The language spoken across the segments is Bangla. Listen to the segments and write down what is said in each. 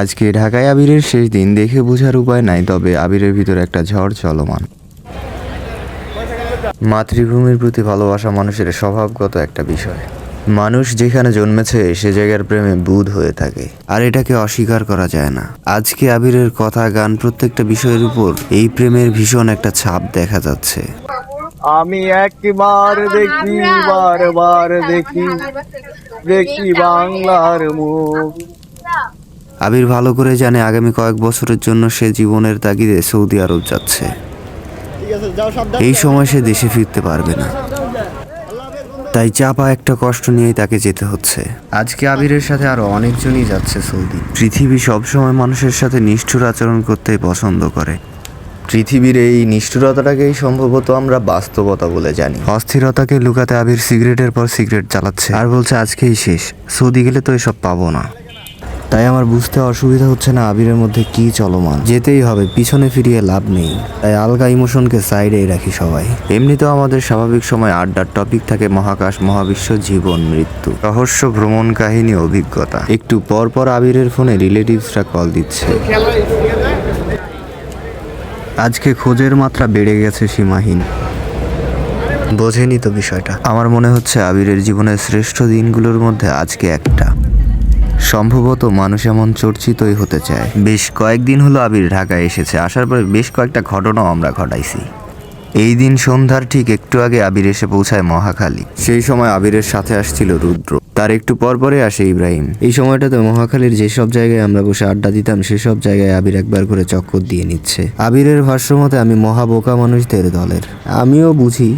আজকে ঢাকায় আবিরের শেষ দিন দেখে বোঝার উপায় নাই, তবে আবিরের ভিতরে একটা ঝড় চলমান। মাতৃভূমির প্রতি ভালোবাসা মানুষের স্বভাবগত একটা বিষয়। মানুষ যেখানে জন্মেছে, সে জায়গার প্রেমে বুধ হয়ে থাকে। আর এটাকে অস্বীকার করা যায় না। আজকে আবিরের কথা, গান প্রত্যেকটা বিষয়ের উপর এই প্রেমের ভীষণ একটা ছাপ দেখা যাচ্ছে। আমি একবার দেখি, বারবার দেখি দেখি বাংলার মুখ। আবির ভালো করে জানে আগামী কয়েক বছরের জন্য সে জীবনের তাগিদে সৌদি আরব যাচ্ছে। এই সময় সে দেশে ফিরতে পারবে না। তাই চাপা একটা কষ্ট নিয়েই তাকে যেতে হচ্ছে। আজকে আবিরের সাথে আরও অনেকজনই যাচ্ছে সৌদি। পৃথিবী সবসময় মানুষের সাথে নিষ্ঠুর আচরণ করতেই পছন্দ করে। পৃথিবীর এই নিষ্ঠুরতাটাকেই সম্ভবত আমরা বাস্তবতা বলে জানি। অস্থিরতাকে লুকাতে আবির সিগারেটের পর সিগারেট চালাচ্ছে। আর বলছে, আজকেই শেষ। সৌদি গেলে তো এসব পাবো না। তাই আমার বুঝতে অসুবিধা হচ্ছে না আবিরের মধ্যে কি চলমান। যেতেই হবে, পিছনে ফিরিয়ে লাভ নেই। তাই আলগা ইমোশনকে সাইডেই রাখি সবাই। এমনিতেও আমাদের স্বাভাবিক সময় আড্ডার টপিক থাকে মহাকাশ, মহাবিশ্ব, জীবন, মৃত্যু, রহস্য, ভ্রমণ, কাহিনী, অভিজ্ঞতা। একটু পর পর আবিরের ফোনে রিলেটিভসরা কল দিচ্ছে। আজকে খোঁজের মাত্রা বেড়ে গেছে সীমাহীন। বোঝেনি তো বিষয়টা। আমার মনে হচ্ছে আবিরের জীবনের শ্রেষ্ঠ দিনগুলোর মধ্যে আজকে একটা। সম্ভবত মানুষ এমন চর্চিতই হতে চায়। বেশ কয়েকদিন হলো আবির ঢাকায় এসেছে। আসার পরে বেশ কয়েকটা ঘটনাও আমরা ঘটাইছি। এই দিন সন্ধ্যার ঠিক একটু আগে আবির এসে পৌঁছায় মহাখালী। সেই সময় আবিরের সাথে আসছিল রুদ্র। তার একটু পর পরে আসে ইব্রাহিম। এই সময়টাতে মহাখালীর যেসব জায়গায় আমরা বসে আড্ডা দিতাম, সেসব জায়গায় আবির একবার করে চক্কর দিয়ে নিচ্ছে। আবিরের ভাষ্য মতে আমি মহাবোকা মানুষদের দলের। আমিও বুঝি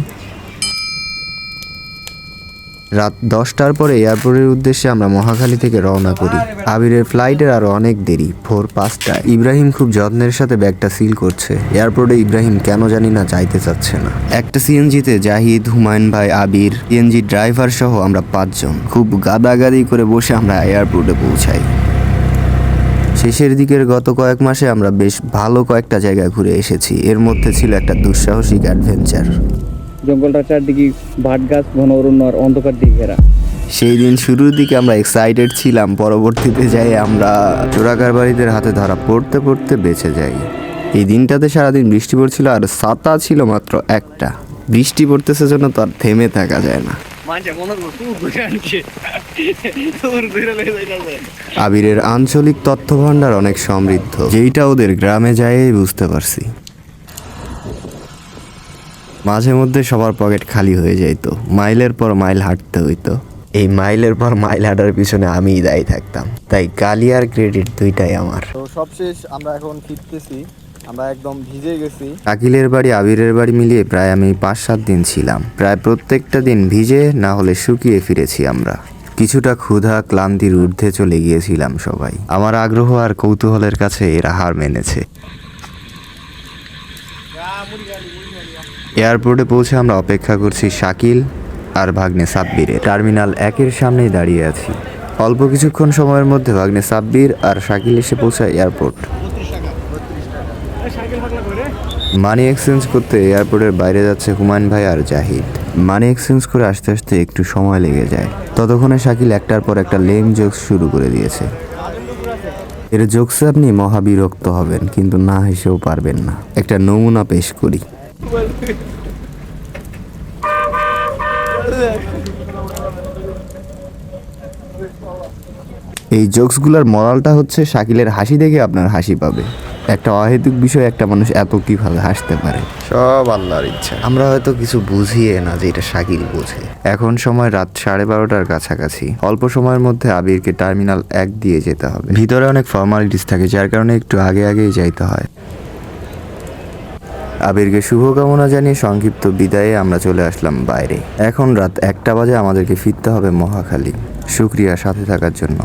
রাত দশটার পরে এয়ারপোর্টের উদ্দেশ্যে আমরা মহাখালী থেকে রওনা করি। আবিরের ফ্লাইটের আরও অনেক দেরি, ভোর পাঁচটায় ইব্রাহিম খুব যত্নের সাথে ব্যাগটা সিল করছে। এয়ারপোর্টে ইব্রাহিম কেন জানি না যাইতে চাচ্ছে না। একটা সিএনজিতে জাহিদ, হুমায়ুন ভাই, আবির, সিএনজি ড্রাইভার সহ আমরা পাঁচজন। খুব গাদাগাদি করে বসে আমরা এয়ারপোর্টে পৌঁছাই। শেষের দিকের গত কয়েক মাসে আমরা বেশ ভালো কয়েকটা জায়গায় ঘুরে এসেছি। এর মধ্যে ছিল একটা দুঃসাহসিক অ্যাডভেঞ্চার। জঙ্গলটা চারদিকে ভাট গাছ ঘন অরণ্য আর অন্ধকার দিয়ে ঘেরা। সেই দিন শুরুর দিকে আমরা এক্সাইটেড ছিলাম পরবর্তীতে যাই আমরা চোরাকার বাড়িদের হাতে ধরা পড়তে পড়তে বেঁচে যাই। এই দিনটাতে সারাদিন বৃষ্টি পড়ছিল আর ছাতা ছিল মাত্র একটা। বৃষ্টি পড়তেছে জন্য তো আর থেমে থাকা যায় না। মনে তোর আবিরের আঞ্চলিক তথ্য ভাণ্ডার অনেক সমৃদ্ধ। যেইটা ওদের গ্রামে যাইয়েই বুঝতে পারছি। মাঝে মধ্যে সবার পকেট খালি হয়ে যাইতো। মাইলের পর মাইল হাঁটতে হইতো। এই মাইলের পর মাইল হাঁটার পিছনে আমিই দায়ী থাকতাম। তাই কালি আর ক্রেডিট দুইটাই আমার। তো সবশেষ আমরা এখন ফিরতেছি। আমরা একদম ভিজে গেছি। শাকিলের বাড়ি আবিরের বাড়ি মিলিয়ে প্রায় আমি পাঁচ সাত দিন ছিলাম। প্রায় প্রত্যেকটা দিন ভিজে না হলে শুকিয়ে ফিরেছি আমরা। কিছুটা ক্ষুধা ক্লান্তির ঊর্ধ্বে চলে গিয়েছিলাম সবাই। আমার আগ্রহ আর কৌতূহলের কাছে এরা হার মেনেছে। এয়ারপোর্টে পৌঁছে আমরা অপেক্ষা করছি শাকিল আর ভাগ্নে সাব্বিরের। টার্মিনাল একের সামনেই দাঁড়িয়ে আছি। অল্প কিছুক্ষণ সময়ের মধ্যে ভাগ্নে সাব্বির আর শাকিল এসে পৌঁছায় এয়ারপোর্ট। মানি এক্সচেঞ্জ করতে এয়ারপোর্টের বাইরে যাচ্ছে হুমায়ুন ভাই আর জাহিদ। মানি এক্সচেঞ্জ করে আসতে আসতে একটু সময় লেগে যায়। ততক্ষণে শাকিল একটার পর একটা লেম জোকস শুরু করে দিয়েছে। এর জোকসে আপনি মহাবিরক্ত হবেন, কিন্তু না হেসেও পারবেন না। একটা নমুনা পেশ করি। এই জোকসগুলোর মরালটা হচ্ছে শাকিলের হাসি দেখে আপনার হাসি পাবে। একটা অহেতুক বিষয় একটা মানুষ এত কীভাবে হাসতে পারে। সব আল্লাহর ইচ্ছা। আমরা হয়তো কিছু বুঝিয়ে না যে এটা শাকিল বোঝে। এখন সময় রাত সাড়ে বারোটার কাছাকাছি। অল্প সময়ের মধ্যে আবিরকে টার্মিনাল এক দিয়ে যেতে হবে। ভিতরে অনেক ফর্মালিটিস থাকে যার কারণে একটু আগে আগেই যাইতে হয়। আবিরকে শুভকামনা জানিয়ে সংক্ষিপ্ত বিদায়ে আমরা চলে আসলাম বাইরে। এখন রাত একটা বাজে, আমাদেরকে ফিরতে হবে মহাখালী। শুক্রিয়া সাথে থাকার জন্য।